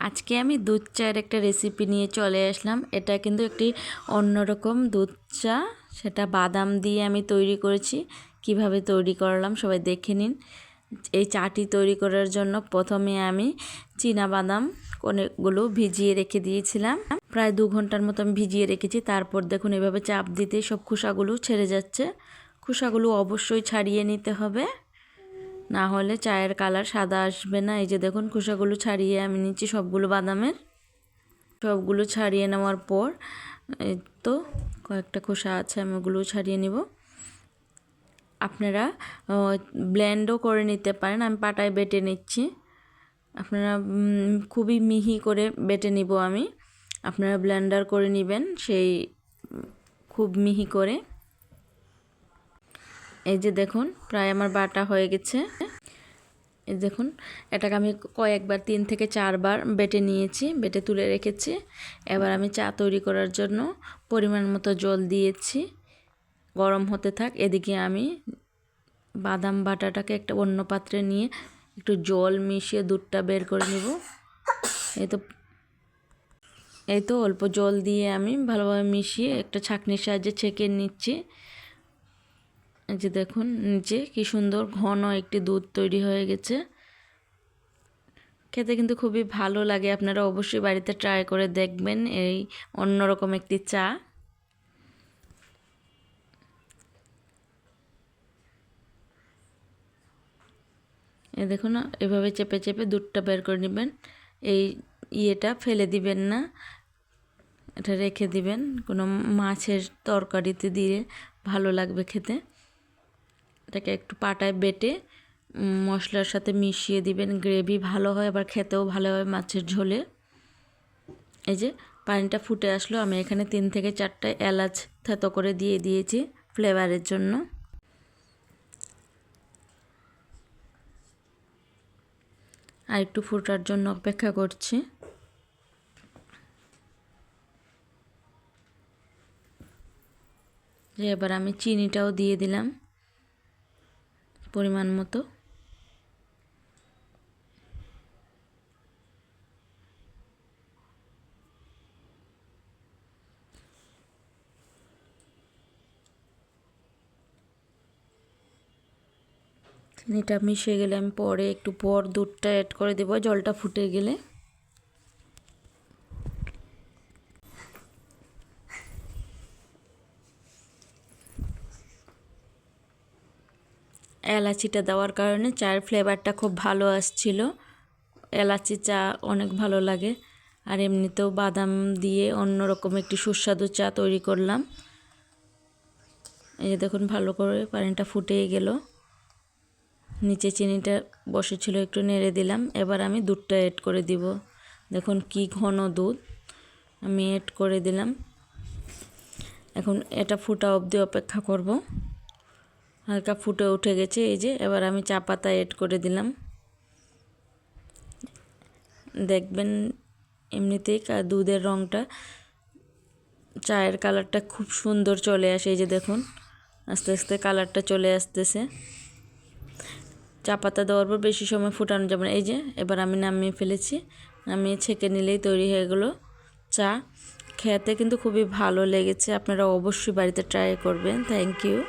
আজকে আমি দুধ চায়ের একটা রেসিপি নিয়ে চলে আসলাম। এটা কিন্তু একটি অন্যরকম দুধ চা। সেটা বাদাম দিয়ে আমি তৈরি করেছি। কীভাবে তৈরি করলাম সবাই দেখে নিন। এই চাটি তৈরি করার জন্য প্রথমে আমি চীনা বাদাম অনেকগুলো ভিজিয়ে রেখে দিয়েছিলাম। প্রায় দু ঘণ্টার মতো আমি ভিজিয়ে রেখেছি। তারপর দেখুন এভাবে চাপ দিতে সব খোসাগুলো ছেড়ে যাচ্ছে। খোসাগুলো অবশ্যই ছাড়িয়ে নিতে হবে। না হলে চায়ের কালার সাদা আসবে না। এই যে দেখুন, খোসাগুলো ছাড়িয়ে আমি নিচ্ছি সবগুলো বাদামের। সবগুলো ছাড়িয়ে নেওয়ার পর, এই তো কয়েকটা খোসা আছে, আমি ওগুলো ছাড়িয়ে নিব। আপনারা ব্লেন্ডও করে নিতে পারেন। আমি পাটায় বেটে নিচ্ছি। আপনারা খুবই মিহি করে বেটে নিব আমি। আপনারা ব্লেন্ডার করে নেবেন, সেই, খুব মিহি করে। এই যে দেখুন, প্রায় আমার বাটা হয়ে গেছে। দেখুন, এটাকে আমি কয়েকবার, তিন থেকে চারবার বেটে নিয়েছি, বেটে তুলে রেখেছি। এবার আমি চা তৈরি করার জন্য পরিমাণ মতো জল দিয়েছি। গরম হতে থাক, এদিকে আমি বাদাম বাটাটাকে একটা অন্য পাত্রে নিয়ে একটু জল মিশিয়ে দুধটা বের করে নিব। এই তো এই তো অল্প জল দিয়ে আমি ভালোভাবে মিশিয়ে একটা ছাঁকনির সাহায্যে ছেঁকে নিচ্ছি। যে দেখুন নিচে কি সুন্দর ঘন একটি দুধ তৈরি হয়ে গেছে। খেতে কিন্তু খুবই ভালো লাগে। আপনারা অবশ্যই বাড়িতে ট্রাই করে দেখবেন এই অন্যরকম একটি চা। এ দেখুন এভাবে চেপে চেপে দুধটা বের করে নেবেন। এই ইয়েটা ফেলে দিবেন না। এটা রেখে দিবেন। কোনো মাছের তরকারিতে দিয়ে ভালো লাগবে খেতে। এটাকে একটু পাটায় বেটে মশলার সাথে মিশিয়ে দিবেন। গ্রেভি ভালো হয়, আবার খেতেও ভালো হয় মাছের ঝোলে। এই যে পানিটা ফুটে আসলো, আমি এখানে তিন থেকে চারটা এলাচ থেতো করে দিয়ে দিয়েছি ফ্লেভারের জন্য। আর একটু ফুটার জন্য অপেক্ষা করছি। এবার আমি চিনিটাও দিয়ে দিলাম। পরিমাণ মতো। চিনিটা মিশে গেলে আমি পরে একটু পর দুধটা অ্যাড করে দেবো, জলটা ফুটে গেলে। এলাচিটা দেওয়ার কারণে চায়ের ফ্লেভারটা খুব ভালো আসছিল। এলাচি চা অনেক ভালো লাগে। আর এমনিতেও বাদাম দিয়ে অন্যরকম একটি সুস্বাদু চা তৈরি করলাম। এই যে দেখুন, ভালো করে পানিটা ফুটেই গেল। নিচে চিনিটা বসেছিল, একটু নেড়ে দিলাম। এবার আমি দুধটা এড করে দিব। দেখুন কি ঘন দুধ। আমি এড করে দিলাম। এখন এটা ফুটা অবধি অপেক্ষা করব। হালকা ফুটে উঠে গেছে, এই যে এবার আমি চা পাতা এড করে দিলাম। দেখবেন এমনিতেই দুধের রঙটা চায়ের কালারটা খুব সুন্দর চলে আসে, এই যে দেখুন, আস্তে আস্তে কালারটা চলে আসতেছে। চা পাতা দেওয়ার পর বেশি সময় ফুটানো যাবে না, এই যে এবার আমি নামিয়ে ফেলেছি, নামিয়ে ছেঁকে নিলেই তৈরি হয়ে গেলো চা। খেতে কিন্তু খুবই ভালো লেগেছে, আপনারা অবশ্যই বাড়িতে ট্রাই করবেন থ্যাংক ইউ